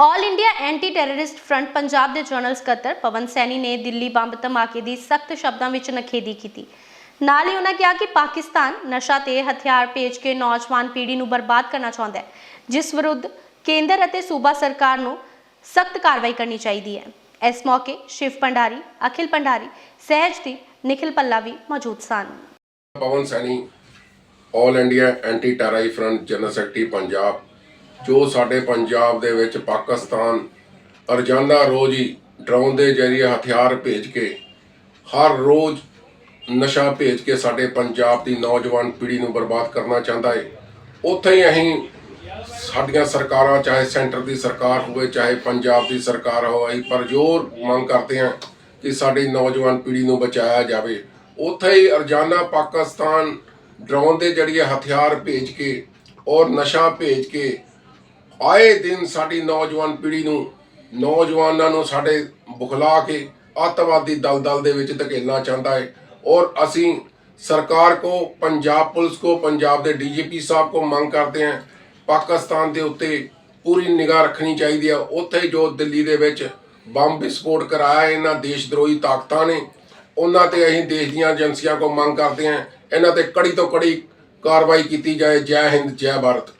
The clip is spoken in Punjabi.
All India anti terrorist front Punjab ਦੇ ਜਨਰਲ ਸਕੱਤਰ ਪਵਨ ਸੈਣੀ ਨੇ ਦਿੱਲੀ ਬੰਬ ਧਮਾਕੇ ਦੀ ਸਖਤ ਸ਼ਬਦਾਂ ਵਿੱਚ ਨਖੇਦੀ ਕੀਤੀ। ਨਾਲ ਹੀ ਉਹਨਾਂ ਕਿਹਾ ਕਿ ਪਾਕਿਸਤਾਨ ਨਸ਼ਾ ਤੇ ਹਥਿਆਰ ਭੇਜ ਕੇ ਨੌਜਵਾਨ ਪੀੜ੍ਹੀ ਨੂੰ ਬਰਬਾਦ ਕਰਨਾ ਚਾਹੁੰਦਾ ਹੈ, ਜਿਸ ਵਿਰੁੱਧ ਕੇਂਦਰ ਅਤੇ ਸੂਬਾ ਸਰਕਾਰ ਨੂੰ ਸਖਤ ਕਾਰਵਾਈ ਕਰਨੀ ਚਾਹੀਦੀ ਹੈ। ਇਸ ਮੌਕੇ ਸ਼ਿਵ ਭੰਡਾਰੀ, ਅਖਿਲ ਭੰਡਾਰੀ ਸਹਿਜਦੀਪ ਨਿਖਿਲ ਪੱਲਾ ਵੀ ਮੌਜੂਦ ਸਨ। Pawan Saini all India anti terrorist front general secretary Punjab. ਜੋ ਸਾਡੇ ਪੰਜਾਬ ਦੇ ਵਿੱਚ ਪਾਕਿਸਤਾਨ ਰੋਜ਼ਾਨਾ ਰੋਜ਼ ਹੀ ਡਰੋਨ ਦੇ ਜ਼ਰੀਏ ਹਥਿਆਰ ਭੇਜ ਕੇ, ਹਰ ਰੋਜ਼ ਨਸ਼ਾ ਭੇਜ ਕੇ ਸਾਡੇ ਪੰਜਾਬ ਦੀ ਨੌਜਵਾਨ ਪੀੜ੍ਹੀ ਨੂੰ ਬਰਬਾਦ ਕਰਨਾ ਚਾਹੁੰਦਾ ਹੈ ਉੱਥੇ ਹੀ ਅਸੀਂ ਸਾਡੀਆਂ ਸਰਕਾਰਾਂ, ਚਾਹੇ ਸੈਂਟਰ ਦੀ ਸਰਕਾਰ ਹੋਵੇ, ਚਾਹੇ ਪੰਜਾਬ ਦੀ ਸਰਕਾਰ ਹੋਵੇ ਪਰ ਜ਼ੋਰ ਮੰਗ ਕਰਦੇ ਹਾਂ ਕਿ ਸਾਡੀ ਨੌਜਵਾਨ ਪੀੜ੍ਹੀ ਨੂੰ ਬਚਾਇਆ ਜਾਵੇ। ਉੱਥੇ ਹੀ ਰੋਜ਼ਾਨਾ ਪਾਕਿਸਤਾਨ ਡਰੋਨ ਦੇ ਜਰੀਏ ਹਥਿਆਰ ਭੇਜ ਕੇ ਔਰ ਨਸ਼ਾ ਭੇਜ ਕੇ ਆਏ ਦਿਨ ਸਾਡੀ ਨੌਜਵਾਨ ਪੀੜ੍ਹੀ ਨੂੰ, ਨੌਜਵਾਨਾਂ ਨੂੰ ਸਾਡੇ ਬੁਖਲਾ ਕੇ ਅੱਤਵਾਦੀ ਦਲਦਲ ਦੇ ਵਿੱਚ ਧਕੇਲਣਾ ਚਾਹੁੰਦਾ ਹੈ ਔਰ ਅਸੀਂ ਸਰਕਾਰ ਕੋ, ਪੰਜਾਬ ਪੁਲਿਸ ਕੋ, ਪੰਜਾਬ ਦੇ ਡੀਜੀਪੀ ਸਾਹਿਬ ਕੋ ਮੰਗ ਕਰਦੇ ਹਾਂ ਪਾਕਿਸਤਾਨ ਦੇ ਉੱਤੇ ਪੂਰੀ ਨਿਗਾਹ ਰੱਖਣੀ ਚਾਹੀਦੀ ਹੈ ਉੱਥੇ ਜੋ ਦਿੱਲੀ ਦੇ ਵਿੱਚ ਬੰਬ ਵਿਸਫੋਟ ਕਰਾਇਆ, ਇਹਨਾਂ ਦੇਸ਼ ਦਰੋਹੀ ਤਾਕਤਾਂ ਨੇ, ਉਹਨਾਂ ਤੇ ਅਸੀਂ ਦੇਸ਼ ਦੀਆਂ ਏਜੰਸੀਆਂ ਕੋ ਮੰਗ ਕਰਦੇ ਹਾਂ ਇਹਨਾਂ ਤੇ ਕੜੀ ਤੋਂ ਕੜੀ ਕਾਰਵਾਈ ਕੀਤੀ ਜਾਏ। ਜੈ ਹਿੰਦ, ਜੈ ਭਾਰਤ।